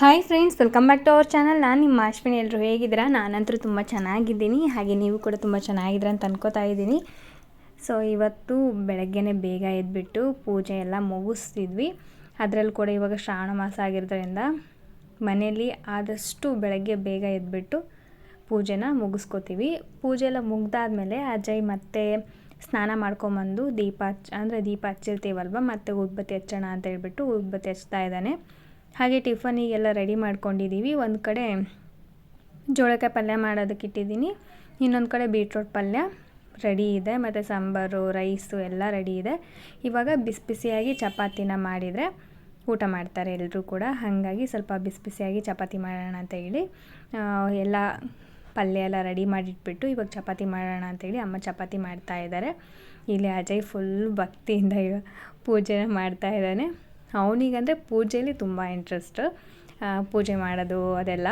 Hi friends welcome back to our channel ನಾನು ನಿಮ್ಮ ಅಶ್ವಿನಿ. ಎಲ್ಲರೂ ಹೇಗಿದ್ದೀರಾ? ನಾನಂತರೂ ತುಂಬ ಚೆನ್ನಾಗಿದ್ದೀನಿ. ಹಾಗೆ ನೀವು ಕೂಡ ತುಂಬ ಚೆನ್ನಾಗಿದ್ದೀರ ಅಂತ ಅನ್ಕೋತಾ ಇದ್ದೀನಿ. ಸೊ ಇವತ್ತು ಬೆಳಗ್ಗೆನೇ ಬೇಗ ಎದ್ಬಿಟ್ಟು ಪೂಜೆ ಎಲ್ಲ ಮುಗಿಸ್ತಿದ್ವಿ. ಅದರಲ್ಲಿ ಕೂಡ ಇವಾಗ ಶ್ರಾವಣ ಮಾಸ ಆಗಿರೋದ್ರಿಂದ ಮನೆಯಲ್ಲಿ ಆದಷ್ಟು ಬೆಳಗ್ಗೆ ಬೇಗ ಎದ್ಬಿಟ್ಟು ಪೂಜೆನ ಮುಗಿಸ್ಕೋತೀವಿ. ಪೂಜೆ ಎಲ್ಲ ಮುಗ್ದಾದ್ಮೇಲೆ ಅಜಯ್ ಮತ್ತೆ ಸ್ನಾನ ಮಾಡ್ಕೊಂಬಂದು ದೀಪ ಹಚ್ ಅಂದರೆ ದೀಪ ಹಚ್ಚಿರ್ತೀವಲ್ವ? ಮತ್ತು ಉದ್ಬತ್ತಿ ಹಚ್ಚೋಣ ಅಂತ ಹೇಳ್ಬಿಟ್ಟು ಉದ್ಬತ್ತಿ ಹಚ್ತಾ ಇದ್ದಾನೆ. ಹಾಗೆ ಟಿಫನಿಗೆಲ್ಲ ರೆಡಿ ಮಾಡ್ಕೊಂಡಿದ್ದೀವಿ. ಒಂದು ಕಡೆ ಜೋಳಕಾಯಿ ಪಲ್ಯ ಮಾಡೋದಕ್ಕೆ ಇಟ್ಟಿದ್ದೀನಿ. ಇನ್ನೊಂದು ಕಡೆ ಬೀಟ್ರೋಟ್ ಪಲ್ಯ ರೆಡಿ ಇದೆ. ಮತ್ತು ಸಾಂಬಾರು, ರೈಸು ಎಲ್ಲ ರೆಡಿ ಇದೆ. ಇವಾಗ ಬಿಸಿ ಬಿಸಿಯಾಗಿ ಚಪಾತಿನ ಮಾಡಿದರೆ ಊಟ ಮಾಡ್ತಾರೆ ಎಲ್ಲರೂ ಕೂಡ. ಹಾಗಾಗಿ ಸ್ವಲ್ಪ ಬಿಸಿ ಬಿಸಿಯಾಗಿ ಚಪಾತಿ ಮಾಡೋಣ ಅಂತ ಹೇಳಿ ಎಲ್ಲ ಪಲ್ಯ ಎಲ್ಲ ರೆಡಿ ಮಾಡಿಟ್ಬಿಟ್ಟು ಇವಾಗ ಚಪಾತಿ ಮಾಡೋಣ ಅಂತೇಳಿ ಅಮ್ಮ ಚಪಾತಿ ಮಾಡ್ತಾ ಇದ್ದಾರೆ. ಇಲ್ಲಿ ಅಜಯ್ ಫುಲ್ ಭಕ್ತಿಯಿಂದ ಪೂಜೆ ಮಾಡ್ತಾ ಇದ್ದಾನೆ. ಅವನಿಗಂದರೆ ಪೂಜೆಯಲ್ಲಿ ತುಂಬ ಇಂಟ್ರೆಸ್ಟ್ ಪೂಜೆ ಮಾಡೋದು ಅದೆಲ್ಲ.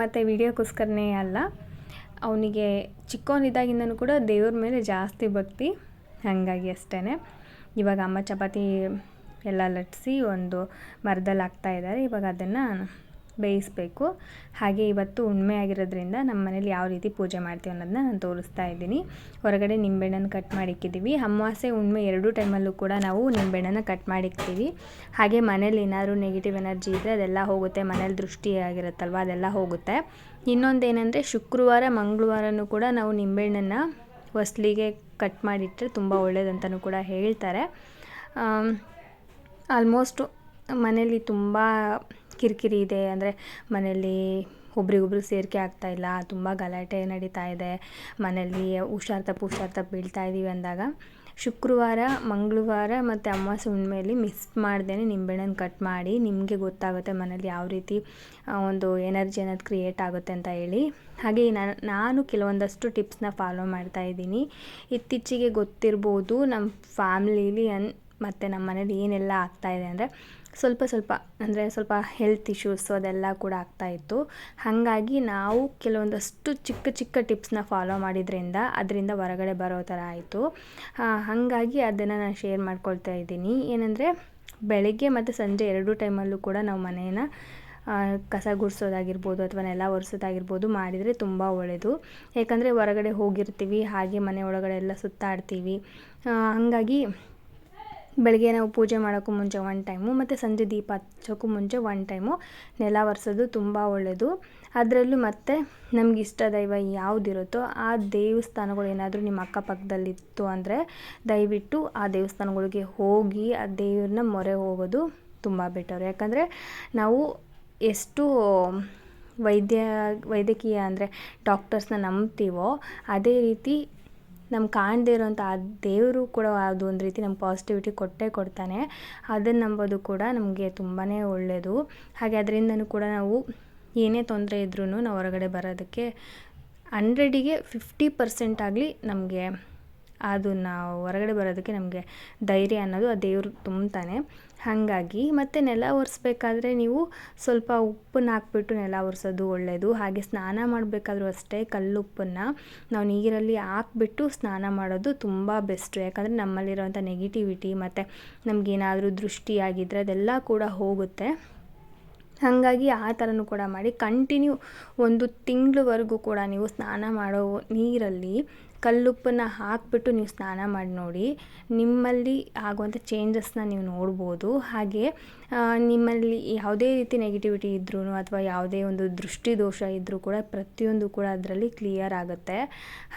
ಮತ್ತು ವಿಡಿಯೋಕ್ಕೋಸ್ಕರನೇ ಅಲ್ಲ, ಅವನಿಗೆ ಚಿಕ್ಕವನಿದ್ದಾಗಿಂದನೂ ಕೂಡ ದೇವ್ರ ಮೇಲೆ ಜಾಸ್ತಿ ಭಕ್ತಿ. ಹಾಗಾಗಿ ಅಷ್ಟೇ ಇವಾಗ ಅಮ್ಮ ಚಪಾತಿ ಎಲ್ಲ ಲಟ್ಟಿಸಿ ಒಂದು ಮರದಲ್ಲಿ ಹಾಕ್ತಾಯಿದ್ದಾರೆ ಇವಾಗ ಅದನ್ನು ಬೇಯಿಸಬೇಕು. ಹಾಗೆ ಇವತ್ತು ಉಣ್ಮೆ ಆಗಿರೋದ್ರಿಂದ ನಮ್ಮ ಮನೇಲಿ ಯಾವ ರೀತಿ ಪೂಜೆ ಮಾಡ್ತೀವಿ ಅನ್ನೋದನ್ನ ನಾನು ತೋರಿಸ್ತಾ ಇದ್ದೀನಿ. ಹೊರಗಡೆ ನಿಂಬೆಹಣ್ಣನ್ನು ಕಟ್ ಮಾಡಿ ಇಕ್ಕಿದ್ದೀವಿ ಅಮಾವಾಸ್ಯೆ ಉಣ್ಮೆ ಎರಡೂ ಟೈಮಲ್ಲೂ ಕೂಡ ನಾವು ನಿಂಬೆಹಣ್ಣನ್ನು ಕಟ್ ಮಾಡಿ ಇಕ್ತೀವಿ ಹಾಗೆ ಮನೇಲಿ ಏನಾದರೂ ನೆಗೆಟಿವ್ ಎನರ್ಜಿ ಇದ್ದರೆ ಅದೆಲ್ಲ ಹೋಗುತ್ತೆ. ಮನೇಲಿ ದೃಷ್ಟಿ ಆಗಿರುತ್ತಲ್ವ, ಅದೆಲ್ಲ ಹೋಗುತ್ತೆ. ಇನ್ನೊಂದೇನೆಂದರೆ ಶುಕ್ರವಾರ, ಮಂಗಳವಾರನೂ ಕೂಡ ನಾವು ನಿಂಬೆಹಣ್ಣನ್ನು ಹೊಸ್ಲಿಗೆ ಕಟ್ ಮಾಡಿಟ್ಟರೆ ತುಂಬ ಒಳ್ಳೆಯದಂತನೂ ಕೂಡ ಹೇಳ್ತಾರೆ. ಆಲ್ಮೋಸ್ಟು ಮನೇಲಿ ತುಂಬ ಕಿರಿಕಿರಿ ಇದೆ ಅಂದರೆ ಮನೇಲಿ ಒಬ್ರಿಗೊಬ್ರು ಸೇರಿಕೆ ಆಗ್ತಾಯಿಲ್ಲ ತುಂಬ ಗಲಾಟೆ ನಡೀತಾ ಇದೆ, ಮನೆಯಲ್ಲಿ ಹುಷಾರ್ ತಪ್ಪು ಹುಷಾರ್ ತಪ್ಪು ಬೀಳ್ತಾ ಇದ್ದೀವಿ ಅಂದಾಗ ಶುಕ್ರವಾರ, ಮಂಗಳವಾರ ಮತ್ತು ಅಮಾವಾಸ್ಯೆ ಮೇಲೆ ಮಿಸ್ ಮಾಡ್ದೇ ನಿಂಬೆಹಣ್ಣನ್ನು ಕಟ್ ಮಾಡಿ ನಿಮಗೆ ಗೊತ್ತಾಗುತ್ತೆ ಮನೇಲಿ ಯಾವ ರೀತಿ ಒಂದು ಎನರ್ಜಿ ಅನ್ನೋದು ಕ್ರಿಯೇಟ್ ಆಗುತ್ತೆ ಅಂತ ಹೇಳಿ. ಹಾಗೆ ನಾನು ನಾನು ಕೆಲವೊಂದಷ್ಟು ಟಿಪ್ಸ್ನ ಫಾಲೋ ಮಾಡ್ತಾ ಇದ್ದೀನಿ. ಇತ್ತೀಚೆಗೆ ಗೊತ್ತಿರ್ಬೋದು ನಮ್ಮ ಫ್ಯಾಮ್ಲೀಲಿ ಅನ್, ಮತ್ತು ನಮ್ಮ ಮನೇಲಿ ಏನೆಲ್ಲ ಆಗ್ತಾಯಿದೆ ಅಂದರೆ ಸ್ವಲ್ಪ ಸ್ವಲ್ಪ ಅಂದರೆ ಸ್ವಲ್ಪ ಹೆಲ್ತ್ ಇಶ್ಯೂಸು ಅದೆಲ್ಲ ಕೂಡ ಆಗ್ತಾಯಿತ್ತು ಹಾಗಾಗಿ ನಾವು ಕೆಲವೊಂದಷ್ಟು ಚಿಕ್ಕ ಚಿಕ್ಕ ಟಿಪ್ಸ್ನ ಫಾಲೋ ಮಾಡಿದ್ರಿಂದ ಅದರಿಂದ ಹೊರಗಡೆ ಬರೋ ಥರ ಆಯಿತು. ಹಾಗಾಗಿ ಅದನ್ನು ನಾನು ಶೇರ್ ಮಾಡ್ಕೊಳ್ತಾ ಇದ್ದೀನಿ. ಏನಂದರೆ ಬೆಳಗ್ಗೆ ಮತ್ತು ಸಂಜೆ ಎರಡೂ ಟೈಮಲ್ಲೂ ಕೂಡ ನಾವು ಮನೇನ ಕಸ ಗುಡಿಸೋದಾಗಿರ್ಬೋದು ಅಥವಾ ನೆಲ ಒರೆಸೋದಾಗಿರ್ಬೋದು ಮಾಡಿದರೆ ತುಂಬ ಒಳ್ಳೆಯದು ಯಾಕಂದರೆ ಹೊರಗಡೆ ಹೋಗಿರ್ತೀವಿ, ಹಾಗೆ ಮನೆ ಒಳಗಡೆ ಎಲ್ಲ ಸುತ್ತಾಡ್ತೀವಿ. ಹಾಗಾಗಿ ಬೆಳಗ್ಗೆ ನಾವು ಪೂಜೆ ಮಾಡೋಕ್ಕೂ ಮುಂಚೆ ಒನ್ ಟೈಮು ಮತ್ತು ಸಂಜೆ ದೀಪ ಹಚ್ಚೋಕ್ಕೂ ಮುಂಚೆ ಒನ್ ಟೈಮು ನೆಲ ಒರೆಸೋದು ತುಂಬ ಒಳ್ಳೆಯದು ಅದರಲ್ಲೂ ಮತ್ತು ನಮ್ಗೆ ಇಷ್ಟ ದೈವ ಯಾವುದಿರುತ್ತೋ ಆ ದೇವಸ್ಥಾನಗಳು ಏನಾದರೂ ನಿಮ್ಮ ಅಕ್ಕಪಕ್ಕದಲ್ಲಿತ್ತು ಅಂದರೆ ದಯವಿಟ್ಟು ಆ ದೇವಸ್ಥಾನಗಳಿಗೆ ಹೋಗಿ ಆ ದೇವ್ರನ್ನ ಮೊರೆ ಹೋಗೋದು ತುಂಬ ಬೆಟರ್. ಯಾಕಂದರೆ ನಾವು ಎಷ್ಟು ವೈದ್ಯ, ವೈದ್ಯಕೀಯ ಅಂದರೆ ಡಾಕ್ಟರ್ಸ್ನ ನಂಬ್ತೀವೋ, ಅದೇ ರೀತಿ ನಮ್ಗೆ ಕಾಣದೇ ಇರೋಂಥ ಆ ದೇವರು ಕೂಡ ಅದು ಒಂದು ರೀತಿ ನಮ್ಗೆ ಪಾಸಿಟಿವಿಟಿ ಕೊಟ್ಟೇ ಕೊಡ್ತಾನೆ. ಅದನ್ನು ನಂಬೋದು ಕೂಡ ನಮಗೆ ತುಂಬಾ ಒಳ್ಳೆಯದು ಹಾಗೆ ಅದರಿಂದನೂ ಕೂಡ ನಾವು ಏನೇ ತೊಂದರೆ ಇದ್ರೂ ನಾವು ಹೊರಗಡೆ ಬರೋದಕ್ಕೆ ಹಂಡ್ರೆಡಿಗೆ ಫಿಫ್ಟಿ ಪರ್ಸೆಂಟ್ ಆಗಲಿ ನಮಗೆ ಅದು ನಾವು ಹೊರಗಡೆ ಬರೋದಕ್ಕೆ ನಮಗೆ ಧೈರ್ಯ ಅನ್ನೋದು ಆ ದೇವರು ತುಂಬ್ತಾನೆ ಹಾಗಾಗಿ ಮತ್ತು ನೆಲ ಒರೆಸ್ಬೇಕಾದ್ರೆ ನೀವು ಸ್ವಲ್ಪ ಉಪ್ಪನ್ನು ಹಾಕ್ಬಿಟ್ಟು ನೆಲ ಒರೆಸೋದು ಒಳ್ಳೆಯದು ಹಾಗೆ ಸ್ನಾನ ಮಾಡಬೇಕಾದ್ರೂ ಅಷ್ಟೇ ಕಲ್ಲುಪ್ಪನ್ನು ನಾವು ನೀರಲ್ಲಿ ಹಾಕ್ಬಿಟ್ಟು ಸ್ನಾನ ಮಾಡೋದು ತುಂಬ ಬೆಸ್ಟು. ಯಾಕಂದರೆ ನಮ್ಮಲ್ಲಿರೋಂಥ ನೆಗೆಟಿವಿಟಿ ಮತ್ತು ನಮಗೇನಾದರೂ ದೃಷ್ಟಿ ಆಗಿದ್ದರೆ ಅದೆಲ್ಲ ಕೂಡ ಹೋಗುತ್ತೆ. ಹಾಗಾಗಿ ಆ ಥರನೂ ಕೂಡ ಮಾಡಿ ಕಂಟಿನ್ಯೂ ಒಂದು ತಿಂಗಳವರೆಗೂ ಕೂಡ ನೀವು ಸ್ನಾನ ಮಾಡೋ ನೀರಲ್ಲಿ ಕಲ್ಲುಪ್ಪನ್ನು ಹಾಕಿಬಿಟ್ಟು ನೀವು ಸ್ನಾನ ಮಾಡಿ ನೋಡಿ. ನಿಮ್ಮಲ್ಲಿ ಆಗುವಂಥ ಚೇಂಜಸ್ನ ನೀವು ನೋಡ್ಬೋದು. ಹಾಗೆ ನಿಮ್ಮಲ್ಲಿ ಯಾವುದೇ ರೀತಿ ನೆಗೆಟಿವಿಟಿ ಇದ್ರೂ ಅಥವಾ ಯಾವುದೇ ಒಂದು ದೃಷ್ಟಿ ದೋಷ ಇದ್ದರೂ ಕೂಡ ಪ್ರತಿಯೊಂದು ಕೂಡ ಅದರಲ್ಲಿ ಕ್ಲಿಯರ್ ಆಗುತ್ತೆ.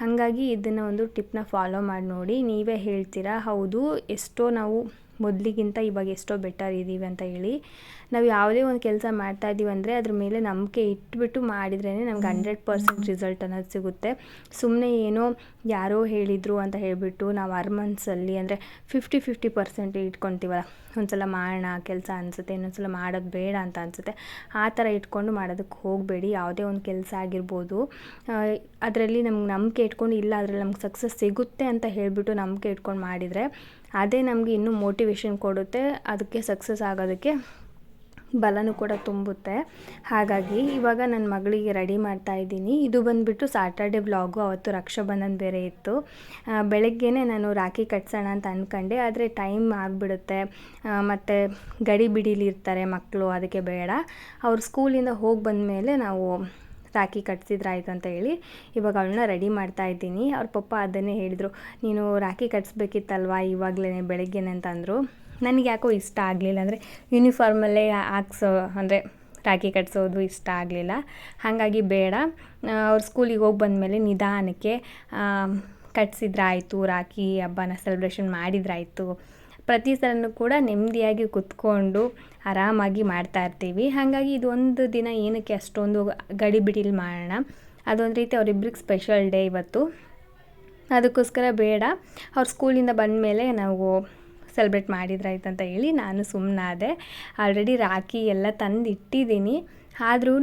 ಹಾಗಾಗಿ ಇದನ್ನು ಒಂದು ಟಿಪ್ನ ಫಾಲೋ ಮಾಡಿ ನೋಡಿ. ನೀವೇ ಹೇಳ್ತೀರಾ, ಹೌದು, ಎಷ್ಟೋ ನಾವು ಮೊದಲಿಗಿಂತ ಇವಾಗ ಎಷ್ಟೋ ಬೆಟರ್ ಇದ್ದೀವಿ ಅಂತ ಹೇಳಿ ನಾವು ಯಾವುದೇ ಒಂದು ಕೆಲಸ ಮಾಡ್ತಾ ಇದ್ದೀವಿ ಅಂದರೆ ಅದ್ರ ಮೇಲೆ ನಂಬಿಕೆ ಇಟ್ಬಿಟ್ಟು ಮಾಡಿದ್ರೇ ನಮ್ಗೆ ಹಂಡ್ರೆಡ್ ಪರ್ಸೆಂಟ್ ರಿಸಲ್ಟ್ ಅನ್ನೋದು ಸಿಗುತ್ತೆ. ಸುಮ್ಮನೆ ಏನೋ ಯಾರೋ ಹೇಳಿದರು ಅಂತ ಹೇಳಿಬಿಟ್ಟು ನಾವು ಆರು ಮಂತ್ಸಲ್ಲಿ ಅಂದರೆ ಫಿಫ್ಟಿ ಫಿಫ್ಟಿ ಪರ್ಸೆಂಟ್ ಇಟ್ಕೊತೀವಲ್ಲ. ಒಂದ್ಸಲ ಮಾಡೋಣ ಕೆಲಸ ಅನಿಸುತ್ತೆ ಇನ್ನೊಂದ್ಸಲ ಮಾಡೋದು ಬೇಡ ಅಂತ ಅನಿಸುತ್ತೆ. ಆ ಥರ ಇಟ್ಕೊಂಡು ಮಾಡೋದಕ್ಕೆ ಹೋಗಬೇಡಿ. ಯಾವುದೇ ಒಂದು ಕೆಲಸ ಆಗಿರ್ಬೋದು. ಅದರಲ್ಲಿ ನಮ್ಗೆ ನಂಬಿಕೆ ಇಟ್ಕೊಂಡು ಇಲ್ಲ ಅದರಲ್ಲಿ ನಮ್ಗೆ ಸಕ್ಸಸ್ ಸಿಗುತ್ತೆ ಅಂತ ಹೇಳಿಬಿಟ್ಟು ನಂಬಿಕೆ ಇಟ್ಕೊಂಡು ಮಾಡಿದರೆ ಅದೇ ನಮಗೆ ಇನ್ನೂ ಮೋಟಿವೇಶನ್ ಕೊಡುತ್ತೆ, ಅದಕ್ಕೆ ಸಕ್ಸಸ್ ಆಗೋದಕ್ಕೆ ಬಲನೂ ಕೂಡ ತುಂಬುತ್ತೆ. ಹಾಗಾಗಿ ಇವಾಗ ನನ್ನ ಮಗಳಿಗೆ ರೆಡಿ ಮಾಡ್ತಾ ಇದ್ದೀನಿ. ಇದು ಬಂದುಬಿಟ್ಟು ಸಾಟರ್ಡೆ ಬ್ಲಾಗು ಅವತ್ತು ರಕ್ಷಾಬಂಧನ್ ಬೇರೆ ಇತ್ತು. ಬೆಳಗ್ಗೆ ನಾನು ರಾಖಿ ಕಟ್ಸೋಣ ಅಂತ ಅಂದ್ಕೊಂಡೆ ಆದರೆ ಟೈಮ್ ಆಗಿಬಿಡುತ್ತೆ. ಮತ್ತು ಗಡಿ ಬಿಡಿಲಿರ್ತಾರೆ ಮಕ್ಕಳು ಅದಕ್ಕೆ ಬೇಡ. ಅವ್ರು ಸ್ಕೂಲಿಂದ ಹೋಗಿ ಬಂದಮೇಲೆ ನಾವು ರಾಖಿ ಕಟ್ಸಿದ್ರಾಯ್ತು ಅಂತ ಹೇಳಿ ಇವಾಗ ಅವಳನ್ನ ರೆಡಿ ಮಾಡ್ತಾ ಇದ್ದೀನಿ. ಅವ್ರ ಪಪ್ಪ ಅದನ್ನೇ ಹೇಳಿದರು, ನೀನು ರಾಖಿ ಕಟ್ಸ್ಬೇಕಿತ್ತಲ್ವಾ ಇವಾಗಲೇ ಬೆಳಗ್ಗೆನೆ? ಅಂತಂದರು ನನಗೆ ಯಾಕೋ ಇಷ್ಟ ಆಗಲಿಲ್ಲ ಅಂದರೆ ಯೂನಿಫಾರ್ಮಲ್ಲೇ ಹಾಕ್ಸೋ, ಅಂದರೆ ರಾಖಿ ಕಟ್ಸೋದು ಇಷ್ಟ ಆಗಲಿಲ್ಲ. ಹಾಗಾಗಿ ಬೇಡ. ಅವ್ರ ಸ್ಕೂಲಿಗೆ ಹೋಗಿ ಬಂದಮೇಲೆ ನಿಧಾನಕ್ಕೆ ಕಟ್ಸಿದ್ರಾಯಿತು, ರಾಖಿ ಹಬ್ಬನ ಸೆಲೆಬ್ರೇಷನ್ ಮಾಡಿದ್ರಾಯ್ತು. ಪ್ರತಿ ಸಲನೂ ಕೂಡ ನೆಮ್ಮದಿಯಾಗಿ ಕುತ್ಕೊಂಡು ಆರಾಮಾಗಿ ಮಾಡ್ತಾ ಇರ್ತೀವಿ. ಹಾಗಾಗಿ ಇದು ಒಂದು ದಿನ ಏನಕ್ಕೆ ಅಷ್ಟೊಂದು ಗಡಿ ಬಿಡಿಲಿ ಮಾಡೋಣ. ಅದೊಂದು ರೀತಿ ಅವರಿಬ್ರಿಗೆ ಸ್ಪೆಷಲ್ ಡೇ ಇವತ್ತು. ಅದಕ್ಕೋಸ್ಕರ ಬೇಡ. ಅವ್ರ ಸ್ಕೂಲಿಂದ ಬಂದ ಮೇಲೆ ನಾವು ಸೆಲೆಬ್ರೇಟ್ ಮಾಡಿದ್ರಾಯ್ತು ಅಂತ ಹೇಳಿ ನಾನು ಸುಮ್ಮನಾದೆ ಆಲ್ರೆಡಿ ರಾಖಿ ಎಲ್ಲ ತಂದು ಇಟ್ಟಿದ್ದೀನಿ ಆದ್ರೂ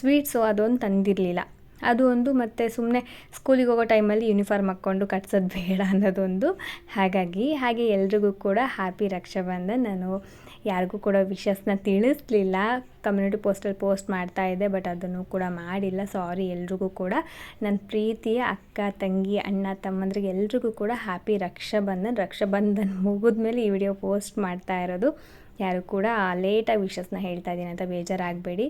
ಸ್ವೀಟ್ಸು ಅದೊಂದು ತಂದಿರಲಿಲ್ಲ. ಅದು ಒಂದು ಮತ್ತು ಸುಮ್ಮನೆ ಸ್ಕೂಲಿಗೆ ಹೋಗೋ ಟೈಮಲ್ಲಿ ಯೂನಿಫಾರ್ಮ್ ಹಾಕ್ಕೊಂಡು ಕಟ್ಸೋದು ಬೇಡ ಅನ್ನೋದೊಂದು. ಹಾಗಾಗಿ, ಹಾಗೆ ಎಲ್ರಿಗೂ ಕೂಡ ಹ್ಯಾಪಿ ರಕ್ಷಾಬಂಧನ್. ನಾನು ಯಾರಿಗೂ ಕೂಡ ವಿಷಸ್ನ ತಿಳಿಸ್ಲಿಲ್ಲ. ಕಮ್ಯುನಿಟಿ ಪೋಸ್ಟಲ್ಲಿ ಪೋಸ್ಟ್ ಮಾಡ್ತಾ ಇದ್ದೆ ಬಟ್ ಅದನ್ನು ಕೂಡ ಮಾಡಿಲ್ಲ. ಸಾರಿ ಎಲ್ರಿಗೂ ಕೂಡ. ನನ್ನ ಪ್ರೀತಿಯ ಅಕ್ಕ, ತಂಗಿ, ಅಣ್ಣ, ತಮ್ಮಂದ್ರಿಗೆ ಎಲ್ರಿಗೂ ಕೂಡ ಹ್ಯಾಪಿ ರಕ್ಷಾಬಂಧನ್. ರಕ್ಷಾಬಂಧನ್ ಮುಗಿದ್ಮೇಲೆ ಈ ವಿಡಿಯೋ ಪೋಸ್ಟ್ ಮಾಡ್ತಾ ಇರೋದು. ಯಾರು ಕೂಡ ಲೇಟಾಗಿ ವಿಷಸ್ನ ಹೇಳ್ತಾ ಇದ್ದೀನಿ ಅಂತ ಬೇಜಾರಾಗಬೇಡಿ.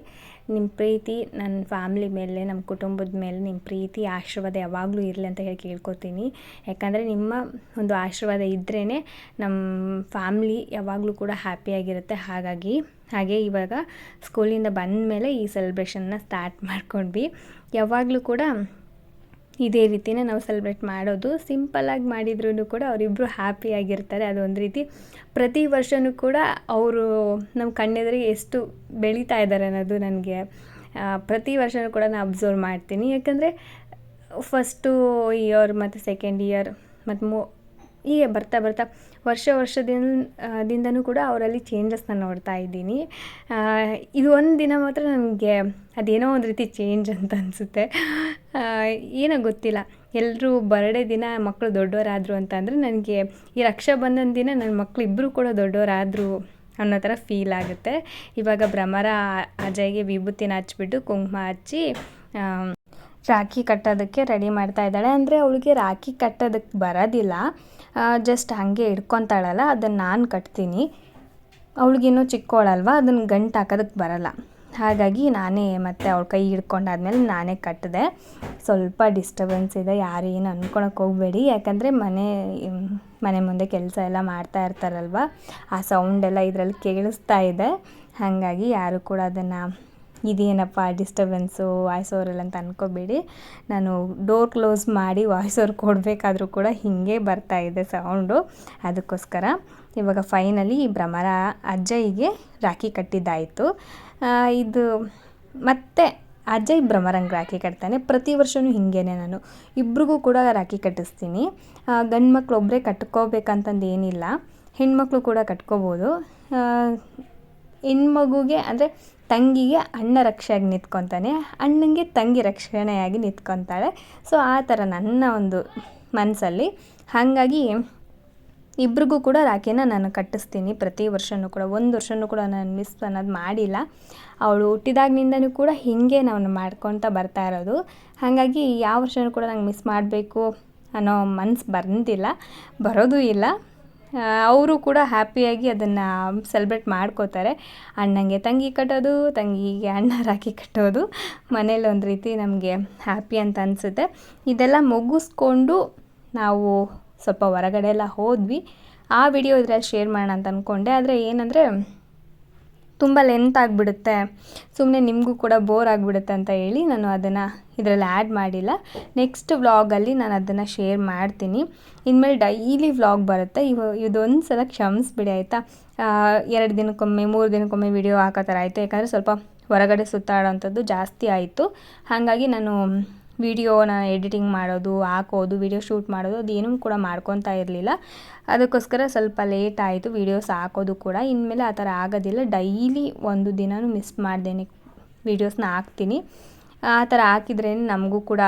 ನಿಮ್ಮ ಪ್ರೀತಿ ನನ್ನ ಫ್ಯಾಮ್ಲಿ ಮೇಲೆ ನಮ್ಮ ಕುಟುಂಬದ ಮೇಲೆ ನಿಮ್ಮ ಪ್ರೀತಿ, ಆಶೀರ್ವಾದ ಯಾವಾಗಲೂ ಇರಲಿ ಅಂತ ಹೇಳಿ ಕೇಳ್ಕೊತೀನಿ. ಯಾಕಂದರೆ ನಿಮ್ಮ ಒಂದು ಆಶೀರ್ವಾದ ಇದ್ರೇ ನಮ್ಮ ಫ್ಯಾಮ್ಲಿ ಯಾವಾಗಲೂ ಕೂಡ ಹ್ಯಾಪಿಯಾಗಿರುತ್ತೆ ಹಾಗಾಗಿ, ಹಾಗೆ ಇವಾಗ ಸ್ಕೂಲಿಂದ ಬಂದ ಮೇಲೆ ಈ ಸೆಲೆಬ್ರೇಷನ್ನ ಸ್ಟಾರ್ಟ್ ಮಾಡ್ಕೊಂಡ್ವಿ. ಯಾವಾಗಲೂ ಕೂಡ ಇದೇ ರೀತಿನೇ ನಾವು ಸೆಲೆಬ್ರೇಟ್ ಮಾಡೋದು. ಸಿಂಪಲ್ಲಾಗಿ ಮಾಡಿದ್ರೂ ಕೂಡ ಅವರಿಬ್ಬರು ಹ್ಯಾಪಿಯಾಗಿರ್ತಾರೆ ಅದೊಂದು ರೀತಿ ಪ್ರತಿ ವರ್ಷವೂ ಕೂಡ ಅವರು ನಮ್ಮ ಕಣ್ಣೆದುರಿಗೆ ಎಷ್ಟು ಬೆಳೀತಾ ಇದ್ದಾರೆ ಅನ್ನೋದು ನನಗೆ ಪ್ರತಿ ವರ್ಷವೂ ಕೂಡ ನಾನು ಅಬ್ಸರ್ವ್ ಮಾಡ್ತೀನಿ. ಯಾಕಂದರೆ ಫಸ್ಟು ಇಯರ್ ಮತ್ತು ಸೆಕೆಂಡ್ ಇಯರ್ ಮತ್ತು ಮೂ, ಹೀಗೆ ಬರ್ತಾ ಬರ್ತಾ ವರ್ಷ ವರ್ಷದಿಂದ ಕೂಡ ಅವರಲ್ಲಿ ಚೇಂಜಸ್ನ ನೋಡ್ತಾ ಇದ್ದೀನಿ. ಇದು ಒಂದು ದಿನ ಮಾತ್ರ ನನಗೆ ಅದೇನೋ ಒಂದು ರೀತಿ ಚೇಂಜ್ ಅಂತ ಅನಿಸುತ್ತೆ. ಏನೋ ಗೊತ್ತಿಲ್ಲ. ಎಲ್ಲರೂ ಬರ್ಡೇ ದಿನ ಮಕ್ಕಳು ದೊಡ್ಡವರಾದರು ಅಂತಂದರೆ ನನಗೆ ಈ ರಕ್ಷಾಬಂಧನ ದಿನ ನನ್ನ ಮಕ್ಕಳು ಇಬ್ಬರು ಕೂಡ ದೊಡ್ಡವರಾದರು ಅನ್ನೋ ಥರ ಫೀಲ್ ಆಗುತ್ತೆ. ಇವಾಗ ಭ್ರಮರ ಅಜಯ್ಗೆ ವಿಭೂತಿನ ಹಚ್ಬಿಟ್ಟು ಕುಂಕುಮ ಹಚ್ಚಿ ರಾಖಿ ಕಟ್ಟೋದಕ್ಕೆ ರೆಡಿ ಮಾಡ್ತಾ ಇದ್ದಾಳೆ. ಅಂದರೆ ಅವಳಿಗೆ ರಾಖಿ ಕಟ್ಟೋದಕ್ಕೆ ಬರೋದಿಲ್ಲ. ಜಸ್ಟ್ ಹಾಗೆ ಹಿಡ್ಕೊತಾಳಲ್ಲ ಅದನ್ನು ನಾನು ಕಟ್ತೀನಿ. ಅವಳಿಗಿನ್ನೂ ಚಿಕ್ಕವಳಲ್ವ ಅದನ್ನು ಗಂಟು ಹಾಕೋದಕ್ಕೆ ಬರಲ್ಲ. ಹಾಗಾಗಿ ನಾನೇ ಮತ್ತು ಅವ್ಳ ಕೈ ಹಿಡ್ಕೊಂಡಾದ್ಮೇಲೆ ನಾನೇ ಕಟ್ಟಿದೆ. ಸ್ವಲ್ಪ ಡಿಸ್ಟರ್ಬೆನ್ಸ್ ಇದೆ ಯಾರು ಏನು ಅಂದ್ಕೊಳಕ್ಕೆ ಹೋಗಬೇಡಿ. ಯಾಕಂದರೆ ಮನೆ ಮನೆ ಮುಂದೆ ಕೆಲಸ ಎಲ್ಲ ಮಾಡ್ತಾ ಇರ್ತಾರಲ್ವ, ಆ ಸೌಂಡೆಲ್ಲ ಇದರಲ್ಲಿ ಕೇಳಿಸ್ತಾ ಇದೆ. ಹಾಗಾಗಿ ಯಾರು ಕೂಡ ಅದನ್ನು ಇದೇನಪ್ಪ ಡಿಸ್ಟರ್ಬೆನ್ಸು ವಾಯ್ಸ್ ಓವರಲ್ಲಿ ಅಂತ ಅಂದ್ಕೋಬೇಡಿ ನಾನು ಡೋರ್ ಕ್ಲೋಸ್ ಮಾಡಿ ವಾಯ್ಸ್ ಓವರ್ ಕೊಡಬೇಕಾದ್ರೂ ಕೂಡ ಹೀಗೆ ಬರ್ತಾ ಇದೆ ಸೌಂಡು ಅದಕ್ಕೋಸ್ಕರ ಇವಾಗ ಫೈನಲಿ ಈ ಭ್ರಮರ ಅಜ್ಜಯ್ಯಗೆ ರಾಖಿ ಕಟ್ಟಿದ್ದಾಯಿತು. ಇದು ಮತ್ತೆ ಅಜ್ಜಯ್ ಭ್ರಮರಂಗೆ ರಾಖಿ ಕಟ್ತಾನೆ. ಪ್ರತಿ ವರ್ಷವೂ ಹಿಂಗೇನೆ ನಾನು. ಇಬ್ರಿಗೂ ಕೂಡ ರಾಖಿ ಕಟ್ಟಿಸ್ತೀನಿ. ಗಂಡು ಮಕ್ಕಳು ಒಬ್ಬರೇ ಕಟ್ಕೋಬೇಕಂತಂದು ಏನಿಲ್ಲ. ಹೆಣ್ಮಕ್ಳು ಕೂಡ ಕಟ್ಕೋಬೋದು. ಹೆಣ್ಮಗುಗೆ ಅಂದರೆ ತಂಗಿಗೆ ಅಣ್ಣ ರಕ್ಷೆಯಾಗಿ ನಿಂತ್ಕೊತಾನೆ. ಅಣ್ಣನಿಗೆ ತಂಗಿ ರಕ್ಷಣೆಯಾಗಿ ನಿಂತ್ಕೊತಾಳೆ. ಸೊ ಆ ಥರ ನನ್ನ ಒಂದು ಮನಸ್ಸಲ್ಲಿ ಹಾಗಾಗಿ ಇಬ್ರಿಗೂ ಕೂಡ ರಾಖಿನ ನಾನು ಕಟ್ಟಿಸ್ತೀನಿ. ಪ್ರತಿ ವರ್ಷನೂ ಕೂಡ, ಒಂದು ವರ್ಷನೂ ಕೂಡ ನಾನು ಮಿಸ್ ಅನ್ನೋದು ಮಾಡಿಲ್ಲ. ಅವಳು ಹುಟ್ಟಿದಾಗಿನಿಂದನೂ ಕೂಡ ಹೀಗೆ ನಾನು ಮಾಡ್ಕೊತ ಬರ್ತಾ ಇರೋದು. ಹಾಗಾಗಿ ಯಾವ ವರ್ಷವೂ ಕೂಡ ನಂಗೆ ಮಿಸ್ ಮಾಡಬೇಕು ಅನ್ನೋ ಮನಸ್ಸು ಬಂದಿಲ್ಲ, ಬರೋದು ಇಲ್ಲ. ಅವರು ಕೂಡ ಹ್ಯಾಪಿಯಾಗಿ ಅದನ್ನು ಸೆಲೆಬ್ರೇಟ್ ಮಾಡ್ಕೋತಾರೆ. ಅಣ್ಣಂಗೆ ತಂಗಿ ಕಟ್ಟೋದು, ತಂಗಿಗೆ ಅಣ್ಣ ರಾಖಿ ಕಟ್ಟೋದು. ಮನೇಲಿ ಒಂದು ರೀತಿ ನಮಗೆ ಹ್ಯಾಪಿ ಅಂತ ಅನಿಸುತ್ತೆ. ಇದೆಲ್ಲ ಮುಗಿಸ್ಕೊಂಡು ನಾವು ಸ್ವಲ್ಪ ಹೊರಗಡೆ ಎಲ್ಲ ಹೋದ್ವಿ. ಆ ವಿಡಿಯೋ ಇದ್ರಲ್ಲಿ ಶೇರ್ ಮಾಡೋಣ ಅಂತ ಅಂದ್ಕೊಂಡೆ ಆದರೆ ಏನಂದರೆ, ತುಂಬ ಲೆಂತ್ ಆಗಿಬಿಡುತ್ತೆ. ಸುಮ್ಮನೆ ನಿಮಗೂ ಕೂಡ ಬೋರ್ ಆಗಿಬಿಡುತ್ತೆ ಅಂತ ಹೇಳಿ ನಾನು ಅದನ್ನು ಇದರಲ್ಲಿ ಆ್ಯಡ್ ಮಾಡಿಲ್ಲ. ನೆಕ್ಸ್ಟ್ ವ್ಲಾಗಲ್ಲಿ ನಾನು ಅದನ್ನು ಶೇರ್ ಮಾಡ್ತೀನಿ. ಇನ್ಮೇಲೆ ಡೈಲಿ ವ್ಲಾಗ್ ಬರುತ್ತೆ. ಇವ ಇದೊಂದು ಸಲ ಕ್ಷಮಿಸ್ಬಿಡಿ, ಆಯಿತಾ? ಎರಡು ದಿನಕ್ಕೊಮ್ಮೆ, ಮೂರು ದಿನಕ್ಕೊಮ್ಮೆ ವಿಡಿಯೋ ಹಾಕೋ ಥರ ಆಯಿತು. ಯಾಕಂದರೆ ಸ್ವಲ್ಪ ಹೊರಗಡೆ ಸುತ್ತಾಡೋವಂಥದ್ದು ಜಾಸ್ತಿ ಆಯಿತು. ಹಾಗಾಗಿ ನಾನು ವಿಡಿಯೋನ ಎಡಿಟಿಂಗ್ ಮಾಡೋದು, ಹಾಕೋದು, ವಿಡಿಯೋ ಶೂಟ್ ಮಾಡೋದು, ಅದೇನೂ ಕೂಡ ಮಾಡ್ಕೊತಾ ಇರಲಿಲ್ಲ. ಅದಕ್ಕೋಸ್ಕರ ಸ್ವಲ್ಪ ಲೇಟ್ ಆಯಿತು ವಿಡಿಯೋಸ್ ಹಾಕೋದು ಕೂಡ. ಇನ್ಮೇಲೆ ಆ ಥರ ಆಗೋದಿಲ್ಲ. ಡೈಲಿ ಒಂದು ದಿನವೂ ಮಿಸ್ ಮಾಡ್ದೇನೆ ವೀಡಿಯೋಸ್ನ ಹಾಕ್ತೀನಿ. ಆ ಥರ ಹಾಕಿದ್ರೇ ನಮಗೂ ಕೂಡ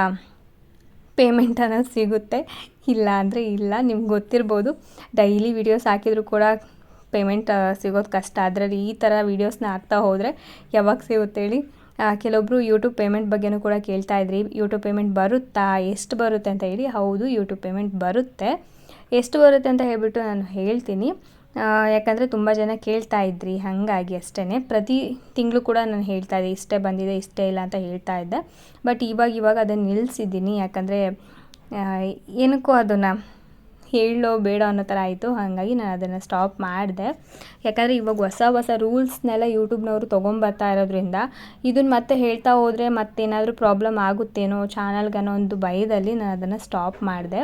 ಪೇಮೆಂಟ್ ಅನ್ನೋದು ಸಿಗುತ್ತೆ. ಇಲ್ಲ ಅಂದರೆ ಇಲ್ಲ, ನಿಮ್ಗೆ ಗೊತ್ತಿರ್ಬೋದು. ಡೈಲಿ ವಿಡಿಯೋಸ್ ಹಾಕಿದರೂ ಕೂಡ ಪೇಮೆಂಟ್ ಸಿಗೋದು ಕಷ್ಟ. ಅದರಲ್ಲಿ ಈ ಥರ ವೀಡಿಯೋಸ್ನ ಹಾಕ್ತಾ ಹೋದರೆ ಯಾವಾಗ ಸಿಗುತ್ತೆ ಹೇಳಿ ಆ, ಕೆಲವೊಬ್ರು ಯೂಟ್ಯೂಬ್ ಪೇಮೆಂಟ್ ಬಗ್ಗೆನೂ ಕೂಡ ಕೇಳ್ತಾ ಇದ್ರಿ. ಯೂಟ್ಯೂಬ್ ಪೇಮೆಂಟ್ ಬರುತ್ತಾ? ಎಷ್ಟು ಬರುತ್ತೆ ಅಂತ ಹೇಳಿ? ಹೌದು ಯೂಟ್ಯೂಬ್ ಪೇಮೆಂಟ್ ಬರುತ್ತೆ. ಎಷ್ಟು ಬರುತ್ತೆ ಅಂತ ಹೇಳ್ಬಿಟ್ಟು ನಾನು ಹೇಳ್ತೀನಿ. ಯಾಕಂದರೆ ತುಂಬ ಜನ ಕೇಳ್ತಾ ಇದ್ರಿ. ಹಾಗಾಗಿ ಅಷ್ಟೇ ಪ್ರತಿ ತಿಂಗಳು ಕೂಡ ನಾನು ಹೇಳ್ತಾ ಇದ್ದೆ ಇಷ್ಟೇ ಬಂದಿದೆ ಇಷ್ಟೇ ಇಲ್ಲ ಅಂತ ಹೇಳ್ತಾ ಇದ್ದೆ. ಬಟ್ ಇವಾಗ ಇವಾಗ ಅದನ್ನು ನಿಲ್ಲಿಸಿದ್ದೀನಿ ಯಾಕಂದರೆ ಏನಕ್ಕೂ ಅದನ್ನು ಹೇಳೋ ಬೇಡ ಅನ್ನೋ ಥರ ಆಯಿತು. ಹಾಗಾಗಿ ನಾನು ಅದನ್ನು ಸ್ಟಾಪ್ ಮಾಡಿದೆ. ಯಾಕಂದರೆ ಇವಾಗ ಹೊಸ ಹೊಸ ರೂಲ್ಸ್ನೆಲ್ಲ ಯೂಟ್ಯೂಬ್ನವರು ತೊಗೊಂಬರ್ತಾ ಇರೋದ್ರಿಂದ ಇದನ್ನು ಮತ್ತೆ ಹೇಳ್ತಾ ಹೋದರೆ ಮತ್ತೇನಾದರೂ ಪ್ರಾಬ್ಲಮ್ ಆಗುತ್ತೇನೋ ಚಾನಲ್ಗನ್ನೋ ಒಂದು ಭಯದಲ್ಲಿ ನಾನು ಅದನ್ನು ಸ್ಟಾಪ್ ಮಾಡಿದೆ.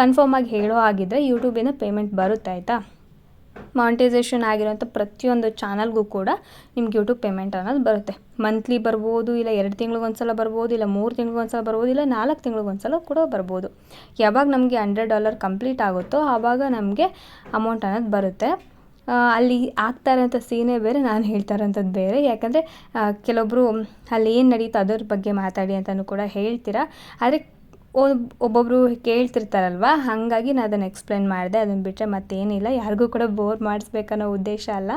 ಕನ್ಫರ್ಮ್ ಆಗಿ ಹೇಳೋ ಆಗಿದ್ದರೆ ಯೂಟ್ಯೂಬಿಂದ ಪೇಮೆಂಟ್ ಬರುತ್ತೆ, ಆಯಿತಾ? ಮಾನಿಟೈಸೇಷನ್ ಆಗಿರೋಂಥ ಪ್ರತಿಯೊಂದು ಚಾನಲ್ಗೂ ಕೂಡ ನಿಮ್ಗೆ ಯೂಟ್ಯೂಬ್ ಪೇಮೆಂಟ್ ಅನ್ನೋದು ಬರುತ್ತೆ. ಮಂತ್ಲಿ ಬರ್ಬೋದು, ಇಲ್ಲ ಎರಡು ತಿಂಗ್ಳಿಗೊಂದ್ಸಲ ಬರ್ಬೋದು, ಇಲ್ಲ ಮೂರು ತಿಂಗ್ಳಿಗೊಂದ್ಸಲ ಬರ್ಬೋದು, ಇಲ್ಲ ನಾಲ್ಕು ತಿಂಗ್ಳಿಗೊಂದ್ಸಲ ಕೂಡ ಬರ್ಬೋದು. ಯಾವಾಗ ನಮಗೆ ಹಂಡ್ರೆಡ್ ಡಾಲರ್ ಕಂಪ್ಲೀಟ್ ಆಗುತ್ತೋ ಆವಾಗ ನಮಗೆ ಅಮೌಂಟ್ ಅನ್ನೋದು ಬರುತ್ತೆ. ಅಲ್ಲಿ ಆಗ್ತಾ ಇರೋಂಥ ಸೀನೇ ಬೇರೆ, ನಾನು ಹೇಳ್ತಾ ಇರೋಂಥದ್ದು ಬೇರೆ. ಯಾಕಂದರೆ ಕೆಲವೊಬ್ಬರು ಅಲ್ಲಿ ಏನು ನಡೀತೋ ಅದ್ರ ಬಗ್ಗೆ ಮಾತಾಡಿ ಅಂತಲೂ ಕೂಡ ಹೇಳ್ತೀರಾ. ಆದರೆ ಒಬ್ಬೊಬ್ಬರು ಕೇಳ್ತಿರ್ತಾರಲ್ವ? ಹಾಗಾಗಿ ನಾನು ಅದನ್ನು ಎಕ್ಸ್ಪ್ಲೇನ್ ಮಾಡಿದೆ. ಅದನ್ನು ಬಿಟ್ಟರೆ ಮತ್ತೇನಿಲ್ಲ. ಯಾರಿಗೂ ಕೂಡ ಬೋರ್ ಮಾಡಿಸ್ಬೇಕನ್ನೋ ಉದ್ದೇಶ ಅಲ್ಲ.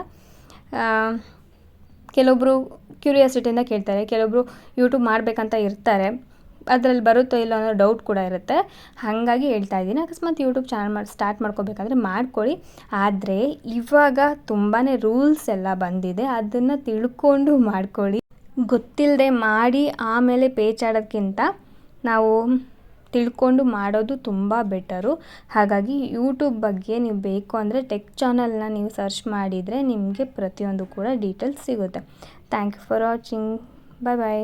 ಕೆಲವೊಬ್ಬರು ಕ್ಯೂರಿಯಾಸಿಟಿಯಿಂದ ಕೇಳ್ತಾರೆ. ಕೆಲವೊಬ್ಬರು ಯೂಟ್ಯೂಬ್ ಮಾಡಬೇಕಂತ ಇರ್ತಾರೆ. ಅದರಲ್ಲಿ ಬರುತ್ತೋ ಇಲ್ಲೋ ಅನ್ನೋ ಡೌಟ್ ಕೂಡ ಇರುತ್ತೆ. ಹಾಗಾಗಿ ಹೇಳ್ತಾ ಇದ್ದೀನಿ. ಅಕಸ್ಮಾತ್ ಯೂಟ್ಯೂಬ್ ಚಾನಲ್ ಮಾಡಿ ಸ್ಟಾರ್ಟ್ ಮಾಡ್ಕೋಬೇಕಾದ್ರೆ ಮಾಡ್ಕೊಳ್ಳಿ. ಆದರೆ ಇವಾಗ ತುಂಬಾ ರೂಲ್ಸ್ ಎಲ್ಲ ಬಂದಿದೆ. ಅದನ್ನು ತಿಳ್ಕೊಂಡು ಮಾಡ್ಕೊಳ್ಳಿ. ಗೊತ್ತಿಲ್ಲದೆ ಮಾಡಿ ಆಮೇಲೆ ಪೇಚಾಡೋದ್ಕಿಂತ ನಾವು ತಿಳ್ಕೊಂಡು ಮಾಡೋದು ತುಂಬ ಬೆಟರು. ಹಾಗಾಗಿ ಯೂಟ್ಯೂಬ್ ಬಗ್ಗೆ ನೀವು ಬೇಕು ಅಂದರೆ ಟೆಕ್ ಚಾನಲ್ನ ನೀವು ಸರ್ಚ್ ಮಾಡಿದರೆ ನಿಮಗೆ ಪ್ರತಿಯೊಂದು ಕೂಡ ಡೀಟೇಲ್ಸ್ ಸಿಗುತ್ತೆ. Thank you for watching bye bye